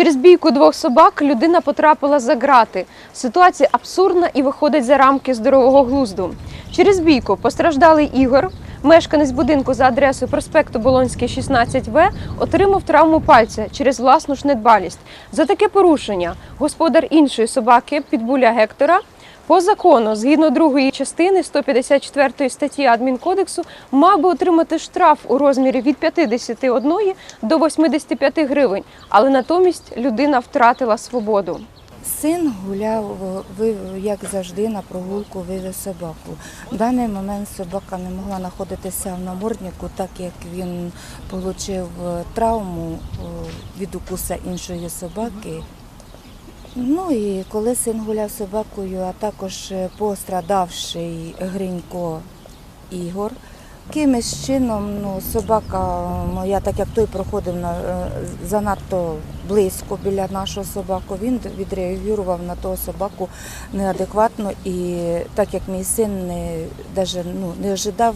Через бійку двох собак людина потрапила за ґрати. Ситуація абсурдна і виходить за рамки здорового глузду. Через бійку постраждалий Ігор, мешканець будинку за адресою проспекту Болонський, 16В, отримав травму пальця через власну ж недбалість. За таке порушення господар іншої собаки Підбуля Гектора по закону, згідно другої частини 154 статті Адмінкодексу, мав би отримати штраф у розмірі від 51 до 85 гривень, але натомість людина втратила свободу. Син гуляв, як завжди, на прогулку вивів собаку. В даний момент собака не могла знаходитися в наморднику, так як він отримав травму е, від укуса іншої собаки. Ну і коли син гуляв з собакою, а також е, пострадавший Гринько Ігор, якимось чином ну, собака моя, так як той проходив на, е, занадто близько біля нашого собаку, він відреагував на того собаку неадекватно і так як мій син не, даже, ну, не ожидав,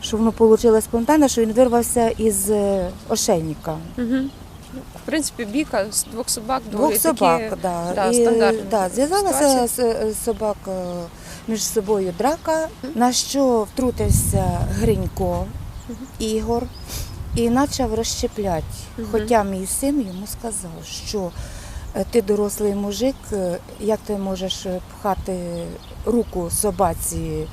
що воно вийшло спонтанно, що він вирвався із е, ошейника. В принципі, бійка з двох собак Двох собак, да. да, І, да, зв'язалася з, з собак е, між собою драка, на що втрутився Гринько Ігор і почав розщепляти. Мгм. Хоча мій син йому сказав, що е, ти дорослий мужик, е, як ти можеш е, пхати руку собаці,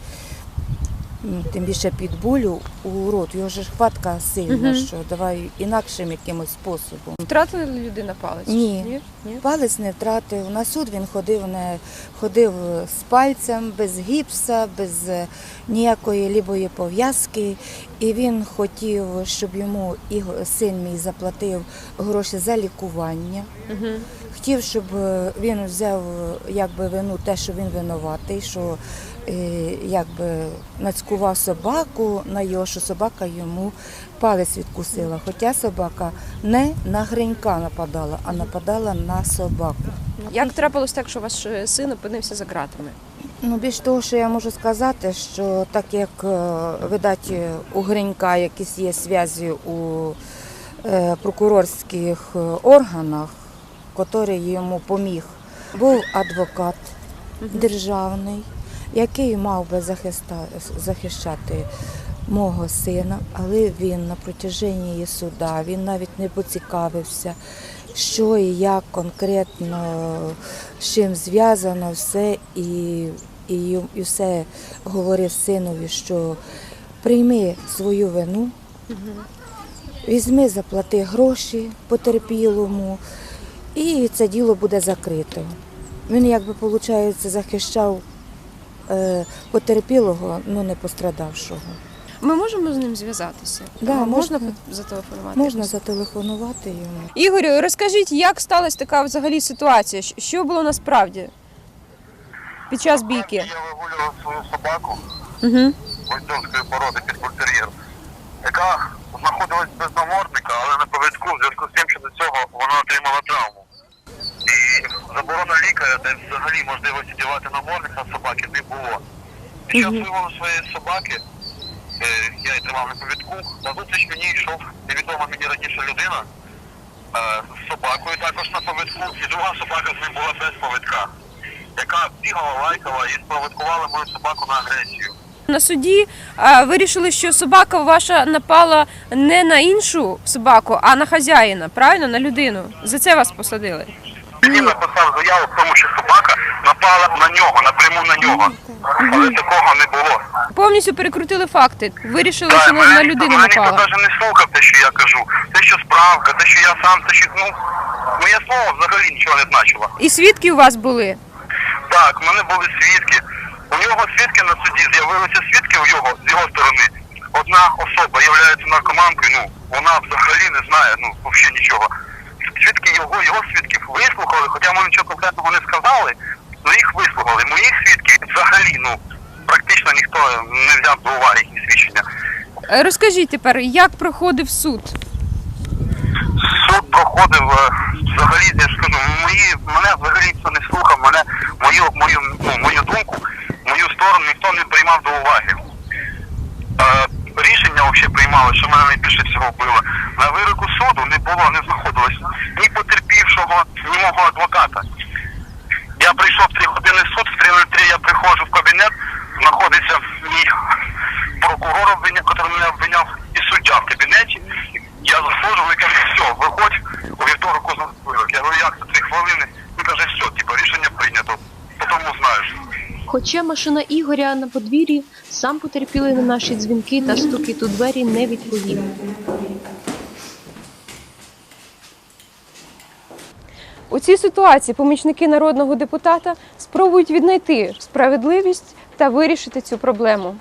м, тим більше під булю у рот. Його ж хватка сильна, Мгм. що давай інакшим якимось способом. Втратила людина палець? Ні. Ні? Ні? Палець не втратив. На суд він ходив не ходив з пальцем, без гіпса, без е, ніякої лібої пов'язки. І він хотів, щоб йому його син мій заплатив гроші за лікування. Мгм. Хотів, щоб е, він взяв е, якби вину те, що він винуватий, що якби нацькував собаку на його, що собака йому палець відкусила. Хоча собака не на гринька нападала, а нападала на собаку. Як трапилось так, що ваш е, син опинився за ґратами? Ну, більш того, що я можу сказати, що так як е, видать у Гринька якісь є зв'язі у е, прокурорських органах, який йому поміг, був адвокат державний, який мав би захищати мого сина, але він на протяженні суда, він навіть не поцікавився, що і як конкретно з чим зв'язано все, і, і, і все говорив синові, що прийми свою вину, візьми, заплати гроші потерпілому, і це діло буде закрито. Він, якби, виходить, захищав потерпілого, ну не пострадавшого. Ми можемо з ним зв'язатися? Да, можна можна. зателефонувати? Можна якось? зателефонувати йому. Ігорю, розкажіть, як сталася така взагалі ситуація? Що було насправді під час бійки? Я вигулював свою собаку Угу. породи підбультер'єр, яка знаходилась без намордника, але на повідку в зв'язку з тим, що до цього вона отримала заборона лікаря, де взагалі можливості дівати намордник на собаки не було. Під час виволу своєї собаки, е, я її тримав на повідку, назустріч мені йшов невідома мені раніше людина е, з собакою також на повідку, і друга собака з ним була без повідка, яка бігала, лайкала і спровокувала мою собаку на агресію. На суді а, вирішили, що собака ваша напала не на іншу собаку, а на хазяїна, правильно? На людину. За це вас посадили. Він написав заяву в тому, що собака напала на нього, напряму на нього. Але такого не було. Повністю перекрутили факти. Вирішили, що на, на людину мене ніхто напала. навіть не слухав те, що я кажу. Те, що справка, те, що я сам, те, що ну, моє слово взагалі нічого не значило. І свідки у вас були. Так, в мене були свідки. У нього свідки на суді з'явилися свідки у його з його сторони. Одна особа є наркоманкою, ну вона взагалі не знає, ну взагалі нічого. Свідки його, його свідків вислухали, хоча ми нічого конкретного не сказали, але їх вислухали. Моїх свідків взагалі, ну практично ніхто не взяв до уваги їхні свідчення. Е, Розкажіть тепер, як проходив суд? Суд проходив е, взагалі, я ж кажу, мої мене взагалі ніхто не слухав, мене мою мою ну, мою думку, мою сторону ніхто не приймав до уваги. Взагалі приймав знімали, що мене найбільше всього вбило. На вироку суду не було, не знаходилось ні потерпівшого, ні мого адвоката. Я прийшов в 3 години суд, в 3.03 я приходжу в кабінет, знаходиться мій прокурор, який мене обвиняв, і суддя в кабінеті. Я заходжу, вони кажуть, все, виходь, у вівторок вирок. Я говорю, як це три хвилини? Він каже, все, типу, рішення прийнято. Потім узнаєш. Хоча машина Ігоря на подвір'ї, сам потерпілий на наші дзвінки та стукіт у двері не відповів. У цій ситуації помічники народного депутата спробують віднайти справедливість та вирішити цю проблему.